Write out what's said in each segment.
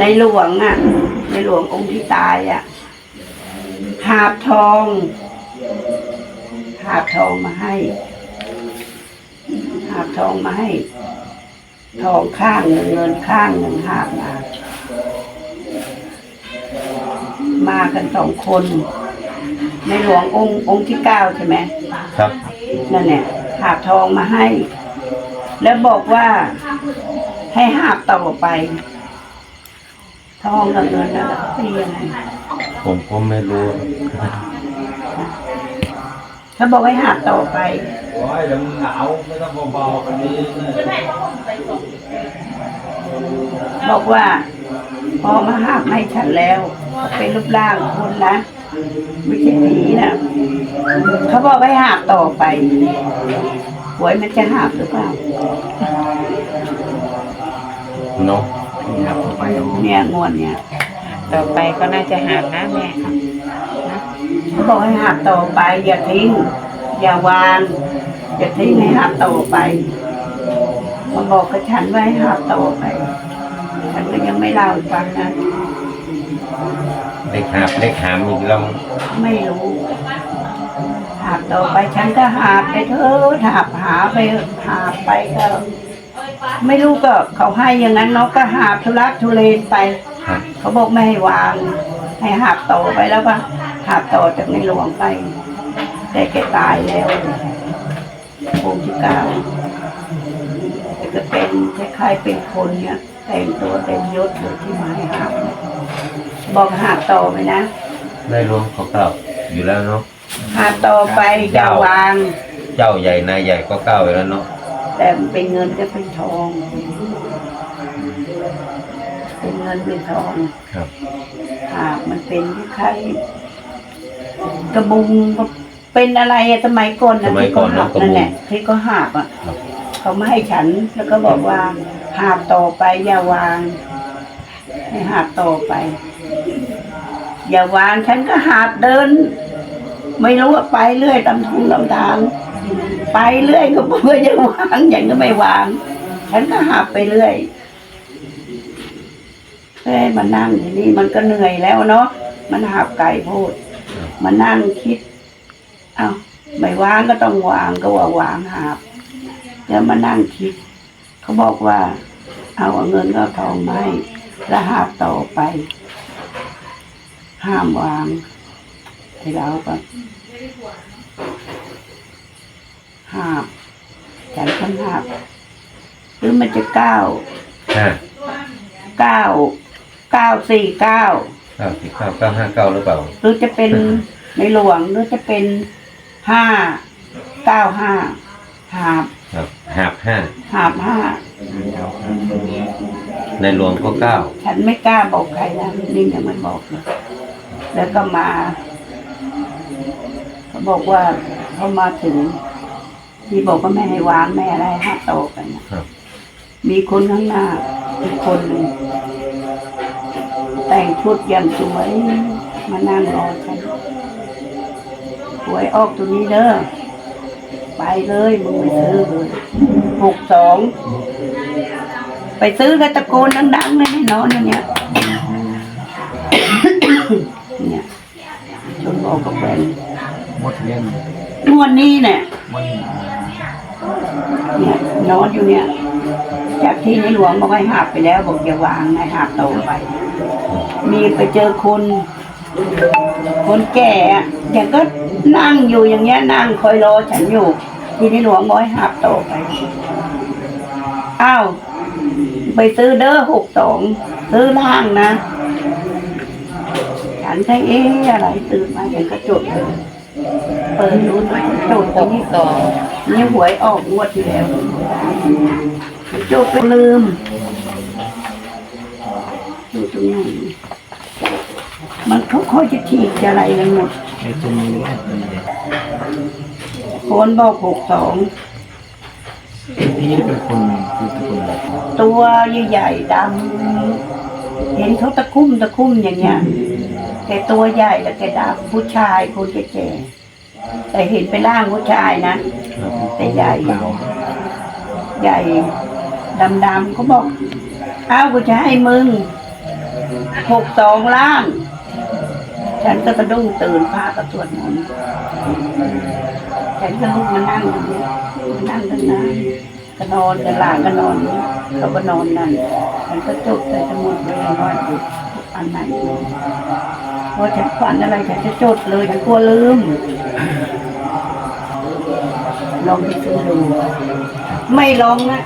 ในหลวงอะ ในหลวงองค์ที่ตายอะ หาบทอง หาบทองมาให้ หาบทองมาให้ ทองข้างหนึ่งเงินข้างหนึ่งหาบมา มากันสองคน ในหลวงองค์องค์ที่เก้าใช่ไหมครับ นั่นแหละหาบทองมาให้ แล้วบอกว่าให้หาบต่อไป ทองกับเงินแล้วก็ตียังไงผมก็ไม่รู้เขาบอกให้หาบต่อไปโอ้ยเดี๋ยวมึงหนาวไม่ต้องเบาๆกันนี้บอกว่าพอมาหาบให้ฉันแล้ว เป็นรูปร่างคนนะไม่ใช่ผีนะเขาบอกให้หาบต่อไปหวยมันจะหาบหรือเปล่าเนาะ เนี่ยงวดเนี่ยต่อไปก็น่าจะหาบนะแม่เขาบอกให้หาบต่อไป อย่าทิ้ง อย่าวาง อย่าทิ้งให้หาบต่อไปมาบอกกับฉันว่าให้หาบต่อไป ฉันก็ยังไม่เล่าให้ฟังนะเด็กหาบเด็กหามอีกแล้วไม่รู้หาบต่อไปฉันก็หาบไปเถอะหาบหาไปหาบไปก็ ไม่รู้ก็เขาให้อย่างนั้นเนาะก็หาบทุลักทุเลนไป ครับ เขาบอกไม่ให้วาง ให้หาบต่อไปแล้วก็หาบต่อจากในหลวงไป แต่แกตายแล้วองค์ที่เก้าแต่ก็เป็นคล้ายๆเป็นคนเนี่ยแต่งตัวเต็มยศเลยที่มาให้หาบบอกหาบต่อไปนะได้รวมเขาเก้าอยู่แล้วเนาะหาบต่อไปอย่าวาง เจ้าใหญ่นายใหญ่ก็เก้าอยู่แล้วเนาะ แต่มันเป็นเงินจะเป็นทอง เป็นเงินเป็นทองครับหากมันเป็นคล้ายๆกระบุงเป็นอะไรอะสมัยก่อนนะที่เขาหาบนั่นแหละที่เขาหาบอะครับ เขาไม่ให้ฉันแล้วก็บอกว่าหาบต่อไปอย่าวาง ให้หาบต่อไป อย่าวางฉันก็หาบเดิน ไม่รู้ว่าไปเรื่อยตามทุ่งตามทาง ไปเรื่อยก็เพื่อจะวางอย่างก็ไม่วาง ฉันก็หาบไปเรื่อยเอ้ยมานั่งทีนี้มันก็เหนื่อยแล้วเนาะมันหาบไก่โพดมานั่งคิด เอาไม่วางก็ต้องวางก็ว่าวางหาบแล้วมานั่งคิด เขาบอกว่า เอาเงินก็ทองมาให้แล้วหาบต่อไป ห้ามวางให้เราก็ หาบฉันคนหาบหรือมันจะเก้าห้าเก้าเก้าสี่เก้าเก้าสิบเก้าเก้าห้าเก้าหรือเปล่า หรือจะเป็นในหลวงหรือจะเป็นห้าเก้าห้าหาบครับหาบห้าหาบห้าในหลวงก็เก้าฉันไม่กล้าบอกใครนะนิ่งยังไม่บอกเลยแล้วก็มาเขาบอกว่าเขามาถึง ที่บอกว่าไม่ให้วางแม่อะไรห้าโตะกันนะครับ มีคนข้างหน้าอีกคนหนึ่งแต่งชุดอย่างสวยมานั่งรอฉันหวยออกตัวนี้เด้อไปเลยมึงไปซื้อเลยหกสองไปซื้อกันตะโกนดังๆเลยแน่นอนอันเนี่ยเนี่ยจนบอกกับแฟนหมดเล่นงวดนี้เนี่ยมันเนี่ย นอนอยู่เนี่ย จากที่ในหลวงบอกให้หาบไปแล้วบอกอย่าวางให้หาบโตไป มีไปเจอคน คนแก่อะอย่างก็นั่งอยู่อย่างเงี้ยนั่งคอยรอฉันอยู่ ที่ในหลวงบอกให้หาบโตไปอ้าวไปซื้อเด้อหกสองซื้อล่างนะฉันใช้เอ๊ะอะไรตื่นมาอย่างกระจดเลยเปิดดูหน่อยจดตรงนี้สอ นี่หวยออกงวดที่แล้วจุดไปลืมดูตรงไหนมันเขาค่อยจะฉีกจะอะไรกันหมดในตรงนี้ก็เป็นเด็กคนบอกหกสองพี่นี่เป็นคนคือเป็นคนแบบตัวใหญ่ๆดำเห็นเขาตะคุ่มตะคุ่มอย่างเงี้ยแกตัวใหญ่แล้วแกดำผู้ชายคนแก่ๆ แต่เห็นเป็นร่างผู้ชายนะ แต่ใหญ่เปล่าใหญ่ดำๆเขาบอกอ้าวกูจะให้มึงหกสองล่างฉันก็สะดุ้งตื่นพากับสวดมนต์ฉันก็ลุกมานั่งตรงนี้มานั่งตั้งนานก็นอนกันหลานก็นอนนี่เขาก็นอนนั่นฉันก็จดใส่สมุดไว้เลยว่าอยู่อันไหนเพราะฉันฝันอะไรฉันจะจดเลยฉันกลัวลืมลองไปซื้อดู ไม่ลองนะ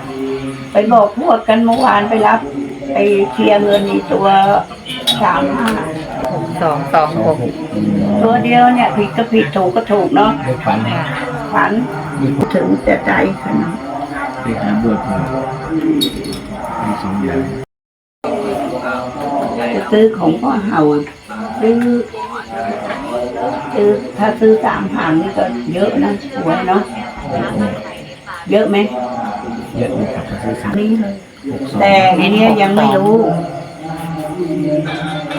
ไปบอกพวกกันเมื่อวานไปรับ ไปเคลียร์เงินอีกตัวสามห้าสองสองหกตัวเดียวเนี่ยผิดก็ผิดถูกก็ถูกเนาะเลขฝันค่ะฝันถึงแต่ใจขนาดเลขหามด้วยคือมีสองอย่างจะซื้อของพ่อเห่า ซื้อซื้อถ้าซื้อสามพันนี่ก็เยอะนะสวยเนาะเยอะไหมเยอะเลยครับถ้าซื้อสามนี่เลยหกสองแต่ทีเนี้ยยังไม่รู้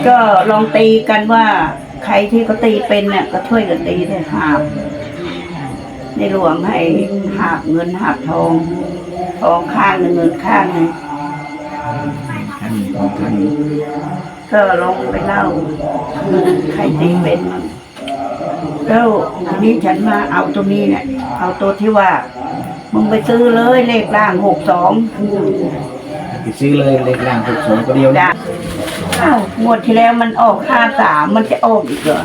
ก็ลองตีกันว่า ใครที่เขาตีเป็นเนี่ยก็ช่วยกันตีได้หาบในหลวงให้หาบเงินหาบทองทองข้างหนึ่งเงินข้างหนึ่ง ท่านของท่านก็ลองไปเล่าใครตีเป็นมั่งแล้วทีนี้ฉันมาเอาตัวนี้เนี่ย เอาตัวที่ว่า มึงไปซื้อเลยเลขล่างหกสองไปซื้อเลยเลขล่างหกสองตัวเดียวจ้ะอ้าวงวดที่แล้วมันออกห้าสามมันจะออกอีกเหรอ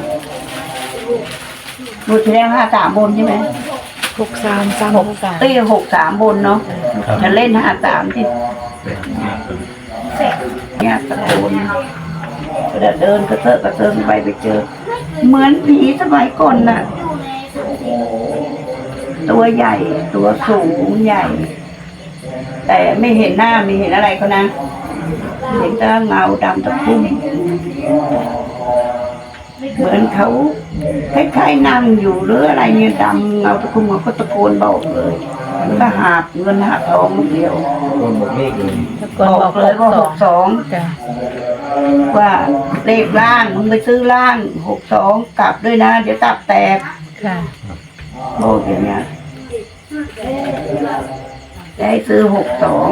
งวดที่แล้วห้าสามบนใช่ไหมหกสามสามหกสามเอ้ยหกสามบนเนาะฉันเล่นห้าสามที่เนี่ยตะโกน ก็เดินกระเซาะกระเซิงไปไปเจอ เหมือนผีสมัยก่อนน่ะ ตัวใหญ่ตัวสูงใหญ่ แต่ไม่เห็นหน้าไม่เห็นอะไรเขานะ เห็นแต่เงาดำตะคุ่มเหมือนเขาคล้ายๆนั่งอยู่หรืออะไรเนี่ยดำเงาตะคุ่มเขาก็ตะโกนบอกเลยแล้วก็หาบเงินหาบทองเดียวโอนบอกเลขเลยตะโกบนอบอกกเลยว่าสหองกสองจ้ะ ว่าเลขล่างมึงไปซื้อล่างหกสองกลับด้วยนะ เดี๋ยวตับแตกค่ะบอกอย่างเงี้ยได้ซื้อหกสอง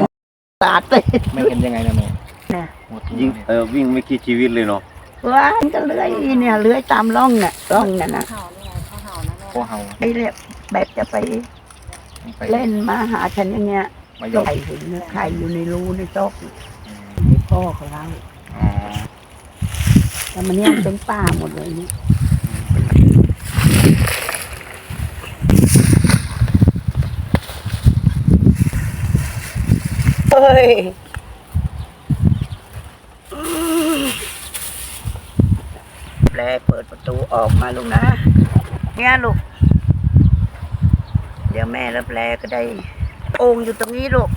ตาดเลยไม่เห็นยังไงนะแม่นะหมดยิ่งเออวิ่งไม่กี่ชีวิตเลยเนาะว่านก็เลื้อยเนี่ยเลื้อยตามร่องเนี่ยร่องเนี่ยนะโคเฮาไอ้เรียบแบบจะไปไป เล่นมาหาฉันอย่างเงี้ยมายกไข่เห็นเนี่ยไข่อยู่ในรูในซอกให้พ่อเขาเล่าอ๋อ แต่มันเนี่ยเป็นป่าหมดเลยเนี่ยเฮ้ยแปลเปิดประตูออกมาลูกนะ เนี่ยลูก เดี๋ยวแม่และแปลก็ได้ โอ่งอยู่ตรงนี้ลูก